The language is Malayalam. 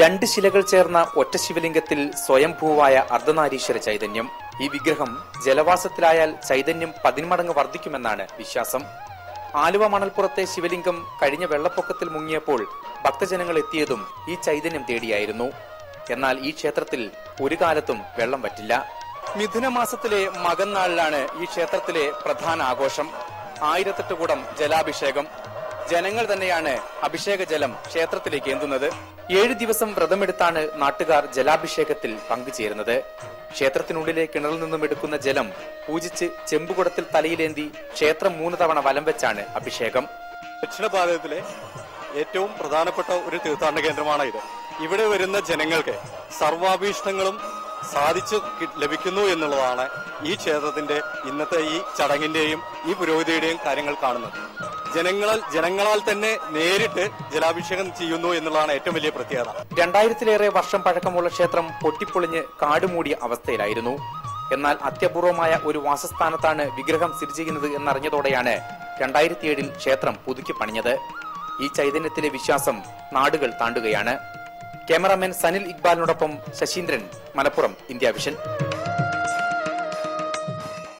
രണ്ട് ശിലകൾ ചേർന്ന ഒറ്റ ശിവലിംഗത്തിൽ സ്വയംഭൂവായ അർദ്ധനാരീശ്വര ചൈതന്യം. ഈ വിഗ്രഹം ജലവാസത്തിലായാൽ ചൈതന്യം പതിന്മടങ്ങ് വർദ്ധിക്കുമെന്നാണ് വിശ്വാസം. ആലുവ മണൽപ്പുറത്തെ ശിവലിംഗം കഴിഞ്ഞ വെള്ളപ്പൊക്കത്തിൽ മുങ്ങിയപ്പോൾ ഭക്തജനങ്ങൾ എത്തിയതും ഈ ചൈതന്യം തേടിയായിരുന്നു. എന്നാൽ ഈ ക്ഷേത്രത്തിൽ ഒരു കാലത്തും വെള്ളം പറ്റില്ല മിഥുന മാസത്തിലെ മകന്നാളിലാണ് ഈ ക്ഷേത്രത്തിലെ പ്രധാന ആഘോഷം. ആയിരത്തെട്ട് കുടം ജലാഭിഷേകം. ജനങ്ങൾ തന്നെയാണ് അഭിഷേക ജലം ക്ഷേത്രത്തിലേക്ക് എന്തുന്നത് ഏഴ് ദിവസം വ്രതമെടുത്താണ് നാട്ടുകാർ ജലാഭിഷേകത്തിൽ പങ്കുചേരുന്നത്. ക്ഷേത്രത്തിനുള്ളിലെ കിണറിൽ നിന്നും എടുക്കുന്ന ജലം പൂജിച്ച് ചെമ്പുകുടത്തിൽ തലയിലേന്തി ക്ഷേത്രം മൂന്ന് തവണ വലം വെച്ചാണ് അഭിഷേകം. ദക്ഷിണ ഭാരതത്തിലെ ഏറ്റവും പ്രധാനപ്പെട്ട ഒരു തീർത്ഥാടന കേന്ദ്രമാണ് ഇത്. ഇവിടെ വരുന്ന ജനങ്ങൾക്ക് സർവാഭീഷ്ടങ്ങളും സാധിച്ചു ലഭിക്കുന്നു എന്നുള്ളതാണ് ഈ ക്ഷേത്രത്തിന്റെ ഇന്നത്തെ ഈ ചടങ്ങിന്റെയും ഈ പുരോഗതിയുടെയും കാര്യങ്ങൾ കാണുന്നത്. ജനങ്ങളാൽ ജനങ്ങളാൽ തന്നെ നേരിട്ട് ജലാഭിഷേകം ചെയ്യുന്നു എന്നുള്ളതാണ് ഏറ്റവും വലിയ പ്രത്യേകത. രണ്ടായിരത്തിലേറെ വർഷം പഴക്കമുള്ള ക്ഷേത്രം പൊട്ടിപ്പൊളിഞ്ഞ് കാടുമൂടിയ അവസ്ഥയിലായിരുന്നു. എന്നാൽ അത്യപൂർവമായ ഒരു വാസസ്ഥാനത്താണ് വിഗ്രഹം സ്ഥിതി എന്നറിഞ്ഞതോടെയാണ് രണ്ടായിരത്തിയേഴിൽ ക്ഷേത്രം പുതുക്കി പണിഞ്ഞത്. ഈ ചൈതന്യത്തിലെ വിശ്വാസം നാടുകൾ താണ്ടുകയാണ്. ക്യാമറാമാൻ സനിൽ ഇക്ബാലിനോടൊപ്പം ശശീന്ദ്രൻ മലപ്പുറം ഇന്ത്യ വിഷൻ